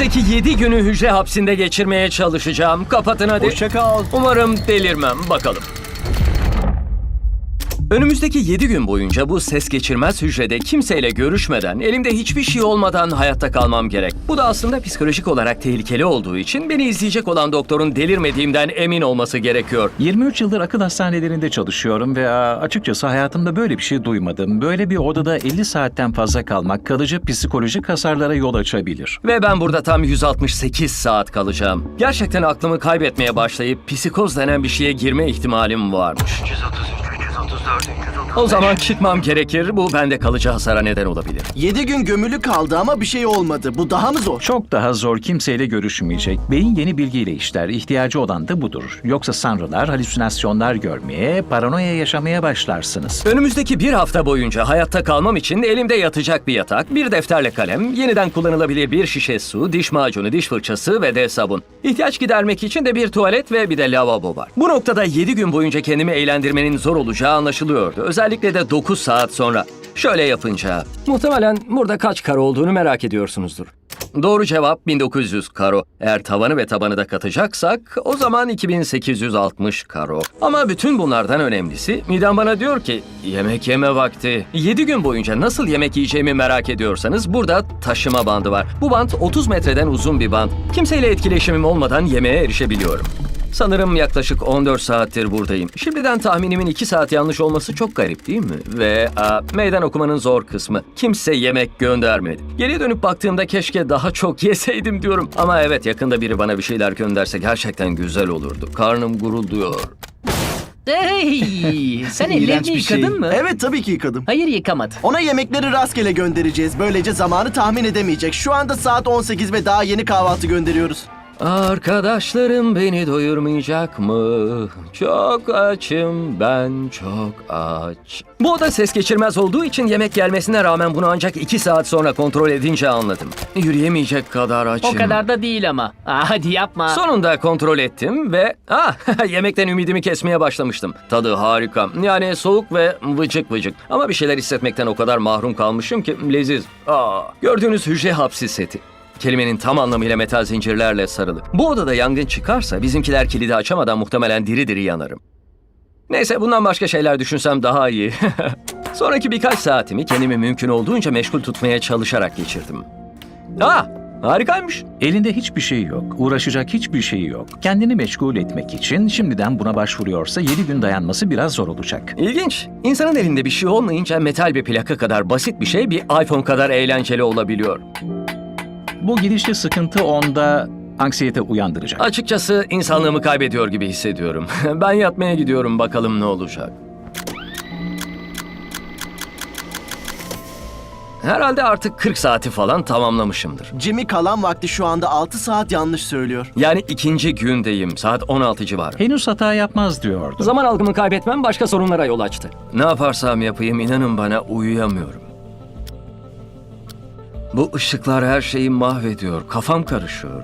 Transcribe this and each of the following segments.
Önümüzdeki 7 günü hücre hapsinde geçirmeye çalışacağım. Kapatın hadi. Hoşça kal. Umarım delirmem. Bakalım. Önümüzdeki 7 gün boyunca bu ses geçirmez hücrede kimseyle görüşmeden, elimde hiçbir şey olmadan hayatta kalmam gerek. Bu da aslında psikolojik olarak tehlikeli olduğu için beni izleyecek olan doktorun delirmediğimden emin olması gerekiyor. 23 yıldır akıl hastanelerinde çalışıyorum ve açıkçası hayatımda böyle bir şey duymadım. Böyle bir odada 50 saatten fazla kalmak kalıcı psikolojik hasarlara yol açabilir. Ve ben burada tam 168 saat kalacağım. Gerçekten aklımı kaybetmeye başlayıp psikoz denen bir şeye girme ihtimalim varmış. Santos loading. O zaman çıkmam gerekir. Bu bende kalıcı hasara neden olabilir. 7 gün gömülü kaldı ama bir şey olmadı. Bu daha mı zor? Çok daha zor kimseyle görüşmeyecek. Beyin yeni bilgiyle işler. İhtiyacı olan da budur. Yoksa sanrılar, halüsinasyonlar görmeye, paranoya yaşamaya başlarsınız. Önümüzdeki bir hafta boyunca hayatta kalmam için elimde yatacak bir yatak, bir defterle kalem, yeniden kullanılabilir bir şişe su, diş macunu, diş fırçası ve de sabun. İhtiyaç gidermek için de bir tuvalet ve bir de lavabo var. Bu noktada 7 gün boyunca kendimi eğlendirmenin zor olacağı anlaşılıyordu. Özellikle de 9 saat sonra. Şöyle yapınca. Muhtemelen burada kaç karo olduğunu merak ediyorsunuzdur. Doğru cevap 1900 karo. Eğer tavanı ve tabanı da katacaksak o zaman 2860 karo. Ama bütün bunlardan önemlisi midem bana diyor ki yemek yeme vakti. 7 gün boyunca nasıl yemek yiyeceğimi merak ediyorsanız burada taşıma bandı var. Bu bant 30 metreden uzun bir bant. Kimseyle etkileşimim olmadan yemeğe erişebiliyorum. Sanırım yaklaşık 14 saattir buradayım. Şimdiden tahminimin 2 saat yanlış olması çok garip değil mi? Ve aa, meydan okumanın zor kısmı. Kimse yemek göndermedi. Geriye dönüp baktığımda keşke daha çok yeseydim diyorum. Ama evet yakında biri bana bir şeyler gönderse gerçekten güzel olurdu. Karnım gurulduyor. Hey, sen ellerini bir şey. yıkadın mı? Evet tabii ki yıkadım. Hayır yıkamadı. Ona yemekleri rastgele göndereceğiz. Böylece zamanı tahmin edemeyecek. Şu anda saat 18 ve daha yeni kahvaltı gönderiyoruz. Arkadaşlarım beni doyurmayacak mı? Çok açım ben çok aç. Bu oda ses geçirmez olduğu için yemek gelmesine rağmen bunu ancak 2 saat sonra kontrol edince anladım. Yürüyemeyecek kadar açım. O kadar da değil ama. Aa, hadi yapma. Sonunda kontrol ettim ve ah yemekten ümidimi kesmeye başlamıştım. Tadı harika. Yani soğuk ve vıcık vıcık. Ama bir şeyler hissetmekten o kadar mahrum kalmışım ki leziz. Aa, gördüğünüz hücre hapsi seti. Kelimenin tam anlamıyla metal zincirlerle sarılı. Bu odada yangın çıkarsa bizimkiler kilidi açamadan muhtemelen diri diri yanarım. Neyse bundan başka şeyler düşünsem daha iyi. Sonraki birkaç saatimi kendimi mümkün olduğunca meşgul tutmaya çalışarak geçirdim. Ah harikaymış. Elinde hiçbir şey yok. Uğraşacak hiçbir şey yok. Kendini meşgul etmek için şimdiden buna başvuruyorsa 7 gün dayanması biraz zor olacak. İlginç. İnsanın elinde bir şey olmayınca metal bir plaka kadar basit bir şey bir iPhone kadar eğlenceli olabiliyor. Bu gidişli sıkıntı onda anksiyete uyandıracak. Açıkçası insanlığımı kaybediyor gibi hissediyorum. ben yatmaya gidiyorum bakalım ne olacak. Herhalde artık 40 saati falan tamamlamışımdır. Jimmy kalan vakti şu anda 6 saat yanlış söylüyor. Yani ikinci gündeyim. Saat 16 civarı. Henüz hata yapmaz diyordu. Zaman algımı kaybetmem başka sorunlara yol açtı. Ne yaparsam yapayım inanın bana uyuyamıyorum. Bu ışıklar her şeyi mahvediyor. Kafam karışıyor.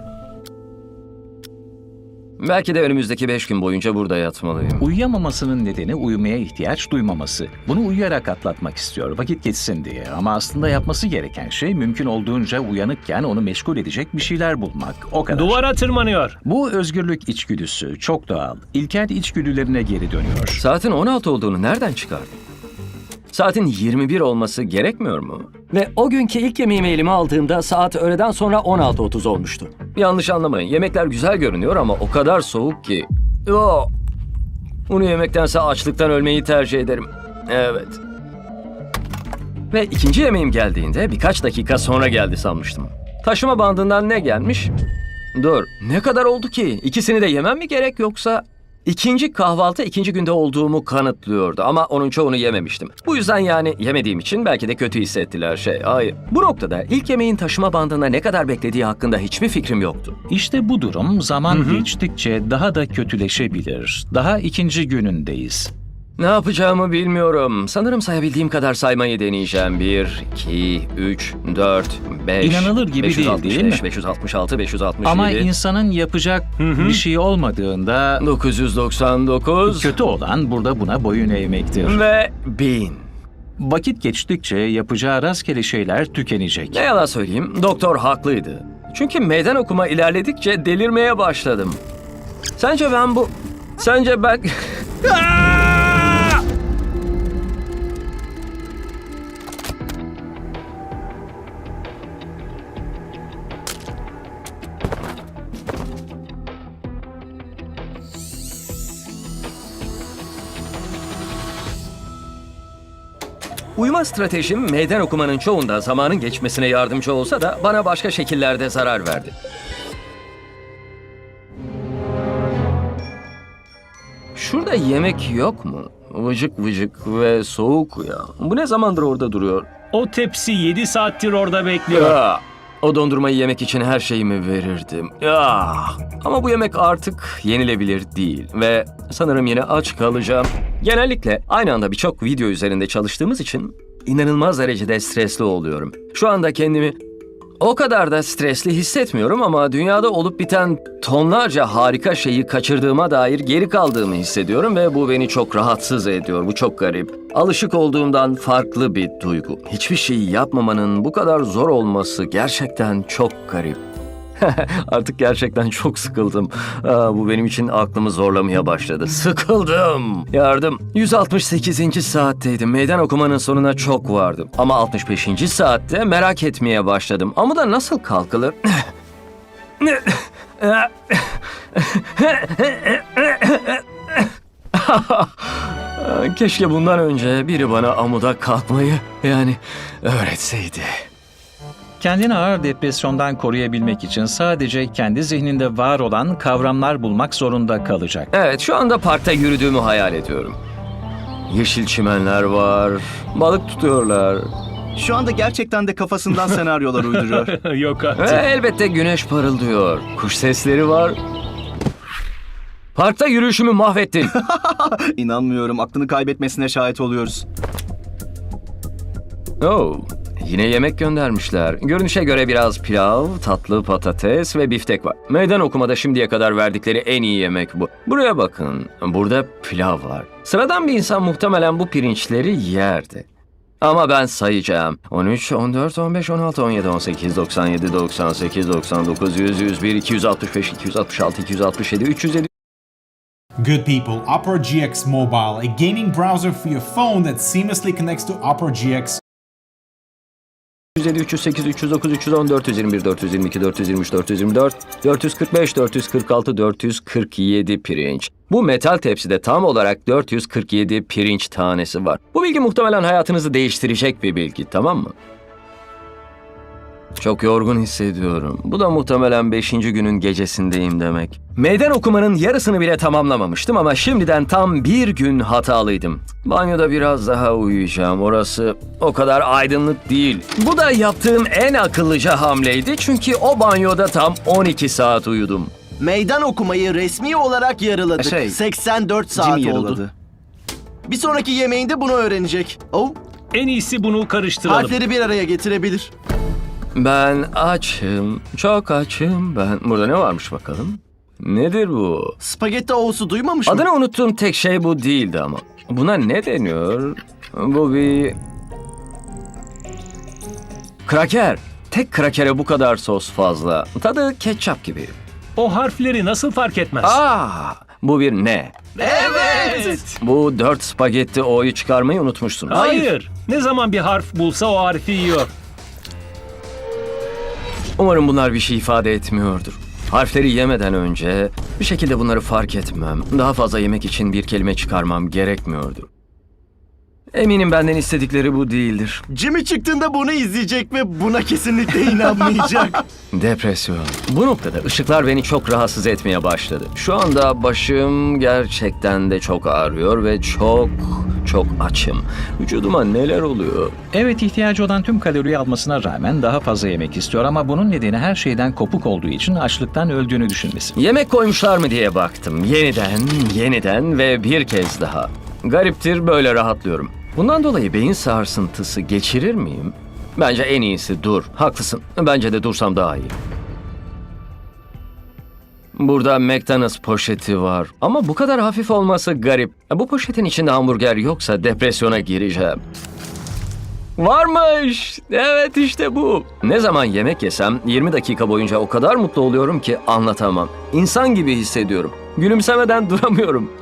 Belki de önümüzdeki beş gün boyunca burada yatmalıyım. Uyuyamamasının nedeni uyumaya ihtiyaç duymaması. Bunu uyuyarak atlatmak istiyor, vakit geçsin diye. Ama aslında yapması gereken şey mümkün olduğunca uyanıkken onu meşgul edecek bir şeyler bulmak. O kadar. Duvara tırmanıyor. Bu özgürlük içgüdüsü çok doğal. İlkel içgüdülerine geri dönüyor. Saatin 16 olduğunu nereden çıkardın? Saatin 21 olması gerekmiyor mu? Ve o günkü ilk yemeğimi elime aldığımda saat öğleden sonra 16.30 olmuştu. Yanlış anlamayın. Yemekler güzel görünüyor ama o kadar soğuk ki. Oo. Bunu yemektense açlıktan ölmeyi tercih ederim. Evet. Ve ikinci yemeğim geldiğinde birkaç dakika sonra geldi sanmıştım. Taşıma bandından ne gelmiş? Dur, ne kadar oldu ki? İkisini de yemem mi gerek yoksa... İkinci kahvaltı ikinci günde olduğumu kanıtlıyordu ama onun çoğunu yememiştim. Bu yüzden yani yemediğim için belki de kötü hissettiler şey. Hayır. Bu noktada ilk yemeğin taşıma bandında ne kadar beklediği hakkında hiçbir fikrim yoktu. İşte bu durum zaman geçtikçe daha da kötüleşebilir. Daha ikinci günündeyiz. Ne yapacağımı bilmiyorum. Sanırım sayabildiğim kadar saymayı deneyeceğim. 1, 2, 3, 4, 5, İnanılır gibi değil, değil mi? 566, 567, Ama insanın yapacak bir şey olmadığında 999 kötü olan burada buna boyun eğmektir. ve 1000. Vakit geçtikçe yapacağı rastgele şeyler tükenecek. Ne yalan söyleyeyim, doktor haklıydı. Çünkü meydan okuma ilerledikçe delirmeye başladım. Sence ben bu... Sence ben... Uyuma stratejim meydan okumanın çoğunda zamanın geçmesine yardımcı olsa da bana başka şekillerde zarar verdi. Şurada yemek yok mu? Vıcık vıcık ve soğuk ya. Bu ne zamandır orada duruyor? O tepsi 7 saattir orada bekliyor. Ya, o dondurmayı yemek için her şeyimi verirdim. Ya. Ama bu yemek artık yenilebilir değil ve sanırım yine aç kalacağım. Genellikle aynı anda birçok video üzerinde çalıştığımız için inanılmaz derecede stresli oluyorum. Şu anda kendimi o kadar da stresli hissetmiyorum ama dünyada olup biten tonlarca harika şeyi kaçırdığıma dair geri kaldığımı hissediyorum ve bu beni çok rahatsız ediyor. Bu çok garip. Alışık olduğumdan farklı bir duygu. Hiçbir şeyi yapmamanın bu kadar zor olması gerçekten çok garip. Artık gerçekten çok sıkıldım. Aa, bu benim için aklımı zorlamaya başladı. Sıkıldım. Yardım. 168. saatteydim. Meydan okumanın sonuna çok vardım. Ama 65. saatte merak etmeye başladım. Ama da nasıl kalkılır? Keşke bundan önce biri bana amuda kalkmayı yani öğretseydi. Kendini ağır depresyondan koruyabilmek için sadece kendi zihninde var olan kavramlar bulmak zorunda kalacak. Evet, şu anda parkta yürüdüğümü hayal ediyorum. Yeşil çimenler var, balık tutuyorlar. Şu anda gerçekten de kafasından senaryolar uyduruyor. Yok Ve artık. elbette güneş parıldıyor. Kuş sesleri var. Parkta yürüyüşümü mahvettin. İnanmıyorum aklını kaybetmesine şahit oluyoruz. oh, yine yemek göndermişler. Görünüşe göre biraz pilav, tatlı patates ve biftek var. Meydan okumada şimdiye kadar verdikleri en iyi yemek bu. Buraya bakın, burada pilav var. Sıradan bir insan muhtemelen bu pirinçleri yerdi. Ama ben sayacağım. 13, 14, 15, 16, 17, 18, 97, 98, 99, 100, 101, 265, 266, 267, 350, Good people, Opera GX Mobile, a gaming browser for your phone that seamlessly connects to Opera GX 307, 308, 309, 310, 421, 422, 423, 424, 445, 446, 447 pirinç. Bu metal tepside tam olarak 447 pirinç tanesi var. Bu bilgi muhtemelen hayatınızı değiştirecek bir bilgi, tamam mı? Çok yorgun hissediyorum. Bu da muhtemelen 5. günün gecesindeyim demek. Meydan okumanın yarısını bile tamamlamamıştım ama şimdiden tam bir gün hatalıydım. Banyoda biraz daha uyuyacağım. Orası o kadar aydınlık değil. Bu da yaptığım en akıllıca hamleydi çünkü o banyoda tam 12 saat uyudum. Meydan okumayı resmi olarak yarıladık. Şey, 84 saat Jim oldu. Bir sonraki yemeğinde bunu öğrenecek. Oh, En iyisi bunu karıştıralım. harfleri bir araya getirebilir. Ben açım, çok açım ben. Burada ne varmış bakalım? Nedir bu? Spagetti O'su duymamış mı? Adını unuttuğum tek şey bu değildi ama. Buna ne deniyor? Bu bir... Kraker. Tek krakere bu kadar sos fazla. Tadı ketçap gibi. O harfleri nasıl fark etmez? Aa, bu bir ne? Evet. Bu dört spagetti o'yu çıkarmayı unutmuşsunuz. Hayır. Ne zaman bir harf bulsa o harfi yiyor. Umarım bunlar bir şey ifade etmiyordur. Harfleri yemeden önce bir şekilde bunları fark etmem, daha fazla yemek için bir kelime çıkarmam gerekmiyordu. Eminim benden istedikleri bu değildir. Jimmy çıktığında bunu izleyecek ve buna kesinlikle inanmayacak. Depresyon. Bu noktada ışıklar beni çok rahatsız etmeye başladı. Şu anda başım gerçekten de çok ağrıyor ve çok çok açım. Vücuduma neler oluyor? Evet ihtiyacı olan tüm kaloriyi almasına rağmen daha fazla yemek istiyor ama bunun nedeni her şeyden kopuk olduğu için açlıktan öldüğünü düşünmesi. Yemek koymuşlar mı diye baktım. Yeniden, yeniden ve bir kez daha. Gariptir böyle rahatlıyorum. Bundan dolayı beyin sarsıntısı geçirir miyim? Bence en iyisi dur. Haklısın. Bence de dursam daha iyi. Burada McDonald's poşeti var. Ama bu kadar hafif olması garip. Bu poşetin içinde hamburger yoksa depresyona gireceğim. Varmış. Evet işte bu. Ne zaman yemek yesem 20 dakika boyunca o kadar mutlu oluyorum ki anlatamam. İnsan gibi hissediyorum. Gülümsemeden duramıyorum.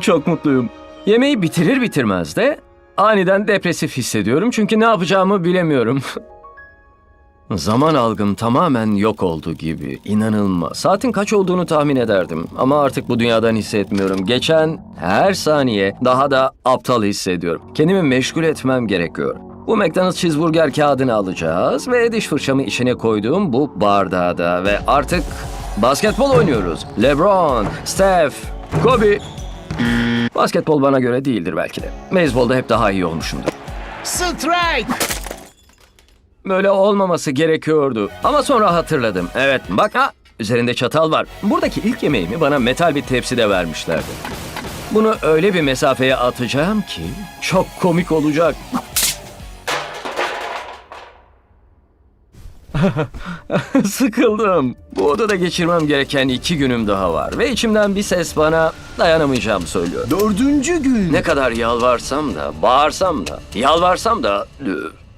Çok mutluyum. Yemeği bitirir bitirmez de aniden depresif hissediyorum çünkü ne yapacağımı bilemiyorum. Zaman algım tamamen yok oldu gibi. İnanılmaz. Saatin kaç olduğunu tahmin ederdim. Ama artık bu dünyadan hissetmiyorum. Geçen her saniye daha da aptal hissediyorum. Kendimi meşgul etmem gerekiyor. Bu McDonald's cheeseburger kağıdını alacağız ve diş fırçamı içine koyduğum bu bardağa da ve artık basketbol oynuyoruz. LeBron, Steph, Kobe. Basketbol bana göre değildir belki de. Beyzbolda hep daha iyi olmuşumdur. Böyle olmaması gerekiyordu. Ama sonra hatırladım. Evet bak ha üzerinde çatal var. Buradaki ilk yemeğimi bana metal bir tepside vermişlerdi. Bunu öyle bir mesafeye atacağım ki çok komik olacak. Sıkıldım. Bu odada geçirmem gereken iki günüm daha var. Ve içimden bir ses bana dayanamayacağımı söylüyor. Dördüncü gün. Ne kadar yalvarsam da, bağırsam da, yalvarsam da...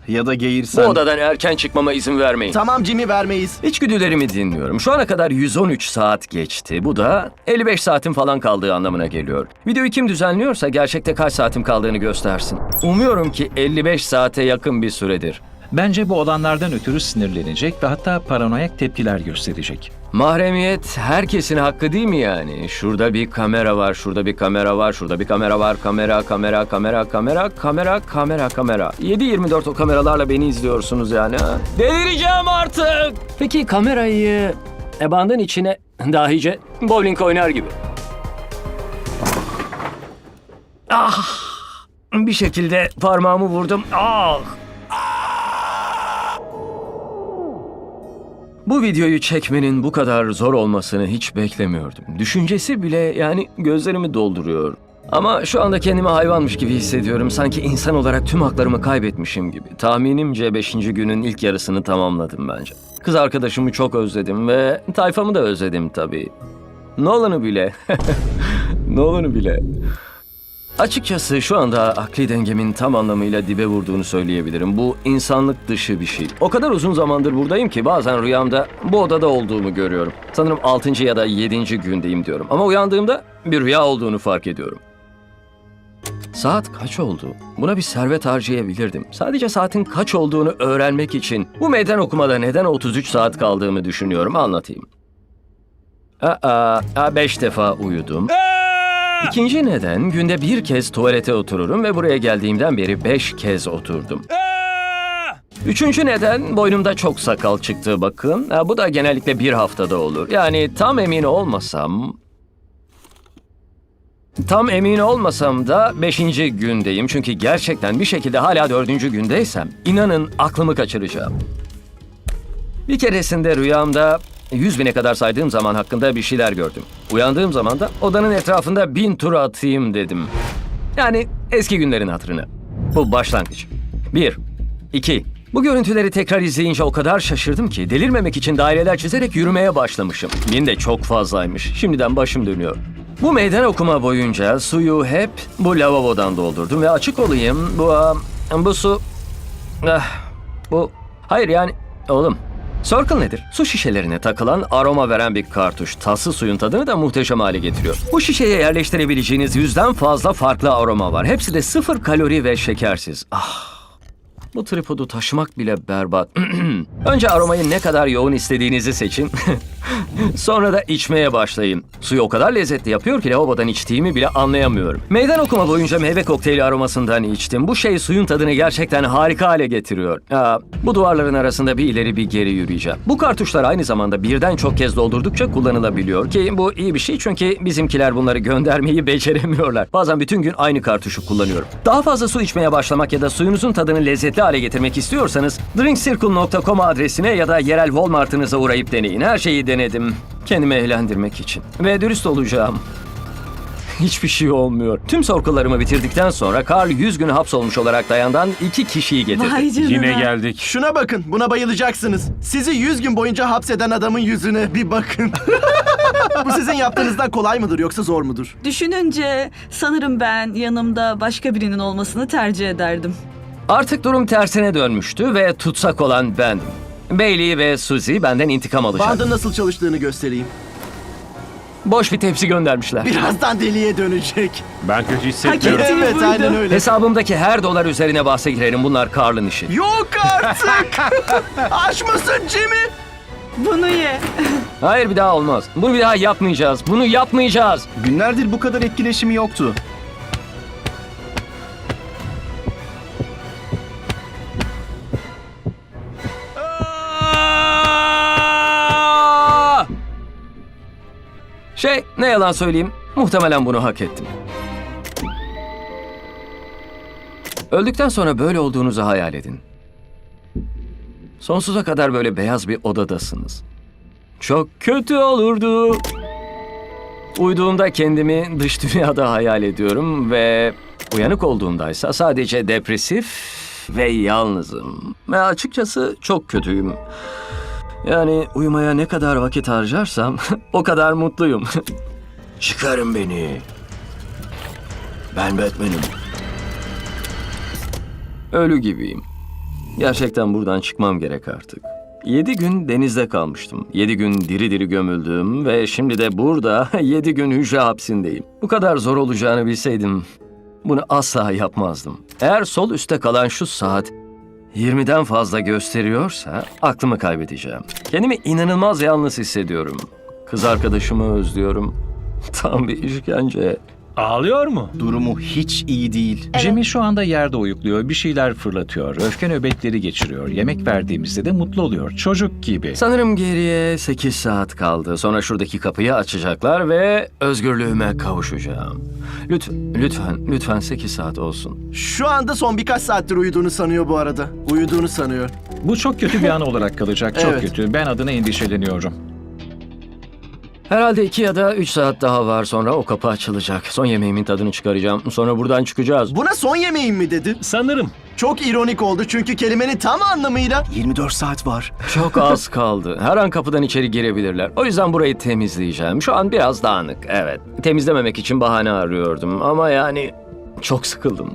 Ya da Bu geğirsen. odadan erken çıkmama izin vermeyin. Tamam Jimmy vermeyiz. İçgüdülerimi dinliyorum. Şu ana kadar 113 saat geçti. Bu da 55 saatin falan kaldığı anlamına geliyor. Videoyu kim düzenliyorsa gerçekte kaç saatim kaldığını göstersin. Umuyorum ki 55 saate yakın bir süredir. Bence bu olanlardan ötürü sinirlenecek ve hatta paranoyak tepkiler gösterecek. Mahremiyet herkesin hakkı değil mi yani? Şurada bir kamera var, şurada bir kamera var, şurada bir kamera var. Kamera, kamera, kamera, kamera, kamera, kamera, kamera. 7-24 o kameralarla beni izliyorsunuz yani ha? Delireceğim artık! Peki kamerayı e, bandın içine dahice bowling oynar gibi. Ah! Bir şekilde parmağımı vurdum. Ah! Bu videoyu çekmenin bu kadar zor olmasını hiç beklemiyordum. Düşüncesi bile yani gözlerimi dolduruyor. Ama şu anda kendimi hayvanmış gibi hissediyorum. Sanki insan olarak tüm haklarımı kaybetmişim gibi. Tahminimce 5. günün ilk yarısını tamamladım bence. Kız arkadaşımı çok özledim ve tayfamı da özledim tabii. Nolan'ı bile. Nolan'ı bile. Açıkçası şu anda akli dengemin tam anlamıyla dibe vurduğunu söyleyebilirim. Bu insanlık dışı bir şey. O kadar uzun zamandır buradayım ki bazen rüyamda bu odada olduğumu görüyorum. Sanırım 6. ya da 7. gündeyim diyorum. Ama uyandığımda bir rüya olduğunu fark ediyorum. Saat kaç oldu? Buna bir servet harcayabilirdim. Sadece saatin kaç olduğunu öğrenmek için bu meydan okumada neden 33 saat kaldığımı düşünüyorum. Anlatayım. Aa, 5 defa uyudum. İkinci neden günde bir kez tuvalete otururum ve buraya geldiğimden beri beş kez oturdum. Üçüncü neden boynumda çok sakal çıktı bakın. Ha, bu da genellikle bir haftada olur. Yani tam emin olmasam... Tam emin olmasam da beşinci gündeyim. Çünkü gerçekten bir şekilde hala dördüncü gündeysem inanın aklımı kaçıracağım. Bir keresinde rüyamda 100 bine kadar saydığım zaman hakkında bir şeyler gördüm. Uyandığım zaman da odanın etrafında bin tur atayım dedim. Yani eski günlerin hatırını. Bu başlangıç. Bir, iki. Bu görüntüleri tekrar izleyince o kadar şaşırdım ki delirmemek için daireler çizerek yürümeye başlamışım. Bin de çok fazlaymış. Şimdiden başım dönüyor. Bu meydan okuma boyunca suyu hep bu lavabodan doldurdum ve açık olayım bu ah, bu su ah, bu hayır yani oğlum Circle nedir? Su şişelerine takılan aroma veren bir kartuş. Tatlı suyun tadını da muhteşem hale getiriyor. Bu şişeye yerleştirebileceğiniz yüzden fazla farklı aroma var. Hepsi de sıfır kalori ve şekersiz. Ah. Bu tripodu taşımak bile berbat. Önce aromayı ne kadar yoğun istediğinizi seçin. Sonra da içmeye başlayın. Suyu o kadar lezzetli yapıyor ki lavabodan içtiğimi bile anlayamıyorum. Meydan okuma boyunca meyve kokteyli aromasından içtim. Bu şey suyun tadını gerçekten harika hale getiriyor. Aa, bu duvarların arasında bir ileri bir geri yürüyeceğim. Bu kartuşlar aynı zamanda birden çok kez doldurdukça kullanılabiliyor ki bu iyi bir şey çünkü bizimkiler bunları göndermeyi beceremiyorlar. Bazen bütün gün aynı kartuşu kullanıyorum. Daha fazla su içmeye başlamak ya da suyunuzun tadını lezzetli hale getirmek istiyorsanız drinkcircle.com adresine ya da yerel Walmart'ınıza uğrayıp deneyin. Her şeyi denedim. Kendimi eğlendirmek için. Ve dürüst olacağım. Hiçbir şey olmuyor. Tüm sorgularımı bitirdikten sonra Carl 100 gün hapsolmuş olarak dayandan iki kişiyi getirdi. Vay canına. Yine geldik. Şuna bakın, buna bayılacaksınız. Sizi 100 gün boyunca hapseden adamın yüzüne bir bakın. Bu sizin yaptığınızdan kolay mıdır yoksa zor mudur? Düşününce sanırım ben yanımda başka birinin olmasını tercih ederdim. Artık durum tersine dönmüştü ve tutsak olan bendim. Bailey ve Suzy benden intikam alacak. Bandın nasıl çalıştığını göstereyim. Boş bir tepsi göndermişler. Birazdan deliye dönecek. Ben kötü hissetmiyorum. evet aynen öyle. Hesabımdaki her dolar üzerine bahse girerim. Bunlar Carl'ın işi. Yok artık. Aç mısın Jimmy? Bunu ye. Hayır bir daha olmaz. Bunu bir daha yapmayacağız. Bunu yapmayacağız. Günlerdir bu kadar etkileşimi yoktu. Şey, ne yalan söyleyeyim, muhtemelen bunu hak ettim. Öldükten sonra böyle olduğunuzu hayal edin. Sonsuza kadar böyle beyaz bir odadasınız. Çok kötü olurdu. Uyuduğumda kendimi dış dünyada hayal ediyorum ve uyanık olduğumdaysa sadece depresif ve yalnızım. Ve açıkçası çok kötüyüm. Yani uyumaya ne kadar vakit harcarsam o kadar mutluyum. Çıkarın beni. Ben Batman'im. Ölü gibiyim. Gerçekten buradan çıkmam gerek artık. Yedi gün denizde kalmıştım. Yedi gün diri diri gömüldüm ve şimdi de burada yedi gün hücre hapsindeyim. Bu kadar zor olacağını bilseydim bunu asla yapmazdım. Eğer sol üstte kalan şu saat 20'den fazla gösteriyorsa aklımı kaybedeceğim. Kendimi inanılmaz yalnız hissediyorum. Kız arkadaşımı özlüyorum. Tam bir işkence. Ağlıyor mu? Durumu hiç iyi değil. Jimmy şu anda yerde uyukluyor, bir şeyler fırlatıyor, öfke nöbetleri geçiriyor. Yemek verdiğimizde de mutlu oluyor. Çocuk gibi. Sanırım geriye 8 saat kaldı. Sonra şuradaki kapıyı açacaklar ve özgürlüğüme kavuşacağım. Lütfen, lütfen, lütfen 8 saat olsun. Şu anda son birkaç saattir uyuduğunu sanıyor bu arada. Uyuduğunu sanıyor. Bu çok kötü bir an olarak kalacak, çok Evet. kötü. Ben adına endişeleniyorum. Herhalde 2 ya da 3 saat daha var sonra o kapı açılacak. Son yemeğimin tadını çıkaracağım. Sonra buradan çıkacağız. Buna son yemeğim mi dedi? Sanırım. Çok ironik oldu çünkü kelimenin tam anlamıyla 24 saat var. Çok az kaldı. Her an kapıdan içeri girebilirler. O yüzden burayı temizleyeceğim. Şu an biraz dağınık, evet. Temizlememek için bahane arıyordum ama yani çok sıkıldım.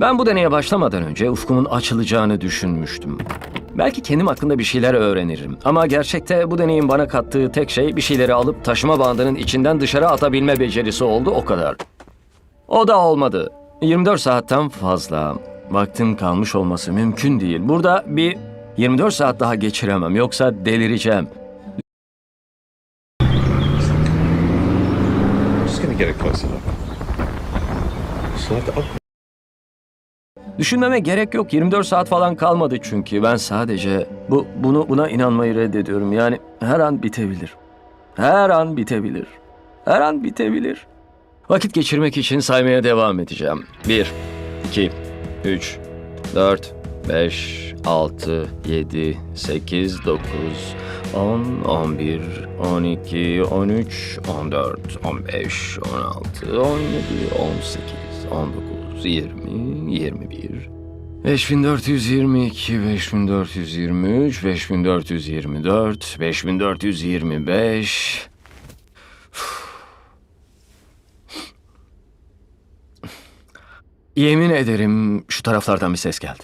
Ben bu deneye başlamadan önce ufkumun açılacağını düşünmüştüm. Belki kendim hakkında bir şeyler öğrenirim. Ama gerçekte bu deneyin bana kattığı tek şey bir şeyleri alıp taşıma bandının içinden dışarı atabilme becerisi oldu o kadar. O da olmadı. 24 saatten fazla vaktim kalmış olması mümkün değil. Burada bir 24 saat daha geçiremem yoksa delireceğim. Just gonna get a closer look. So like, oh, Düşünmeme gerek yok. 24 saat falan kalmadı çünkü. Ben sadece bu bunu buna inanmayı reddediyorum. Yani her an bitebilir. Her an bitebilir. Her an bitebilir. Vakit geçirmek için saymaya devam edeceğim. 1 2 3 4 5 6 7 8 9 10 11 12 13 14 15 16 17 18 19 20 21 5422 5423 5424 5425 Yemin ederim şu taraflardan bir ses geldi.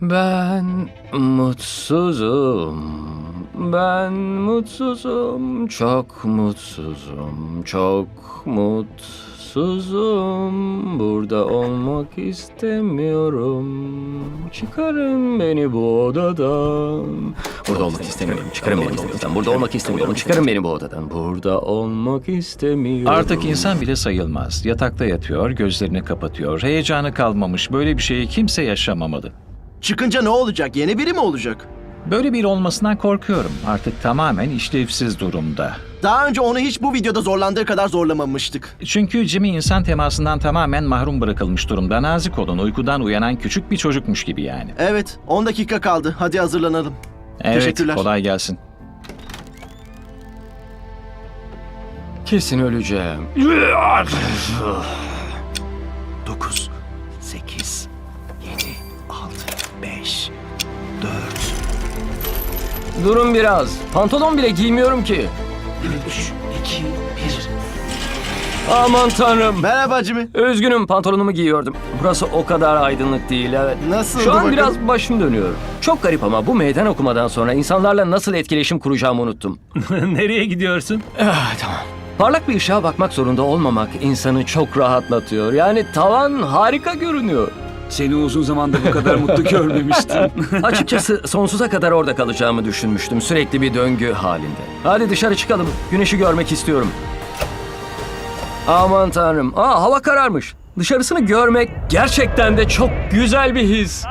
Ben mutsuzum. Ben mutsuzum. Çok mutsuzum. Çok mutsuzum. Burada olmak istemiyorum. Çıkarın beni bu odadan. Burada olmak istemiyorum. Çıkarın beni bu odadan. Burada olmak istemiyorum. Çıkarın beni bu odadan. Burada olmak istemiyorum. Artık insan bile sayılmaz. Yatakta yatıyor, gözlerini kapatıyor. Heyecanı kalmamış. Böyle bir şeyi kimse yaşamamalı. Çıkınca ne olacak? Yeni biri mi olacak? Böyle bir olmasından korkuyorum. Artık tamamen işlevsiz durumda. Daha önce onu hiç bu videoda zorlandığı kadar zorlamamıştık. Çünkü Jimmy insan temasından tamamen mahrum bırakılmış durumda. Nazik olun, uykudan uyanan küçük bir çocukmuş gibi yani. Evet, 10 dakika kaldı. Hadi hazırlanalım. Evet, Teşekkürler. kolay gelsin. Kesin öleceğim. 9, Durun biraz. Pantolon bile giymiyorum ki. 3, 2, 1. Aman tanrım. Merhaba Jimmy. Üzgünüm pantolonumu giyiyordum. Burası o kadar aydınlık değil evet. Nasıldı Şu an bakalım? biraz başım dönüyor. Çok garip ama bu meydan okumadan sonra insanlarla nasıl etkileşim kuracağımı unuttum. Nereye gidiyorsun? Parlak bir ışığa bakmak zorunda olmamak insanı çok rahatlatıyor. Yani tavan harika görünüyor. Seni uzun zamandır bu kadar mutlu görmemiştim. Açıkçası sonsuza kadar orada kalacağımı düşünmüştüm. Sürekli bir döngü halinde. Hadi dışarı çıkalım. Güneşi görmek istiyorum. Aman tanrım. Aa hava kararmış. Dışarısını görmek gerçekten de çok güzel bir his.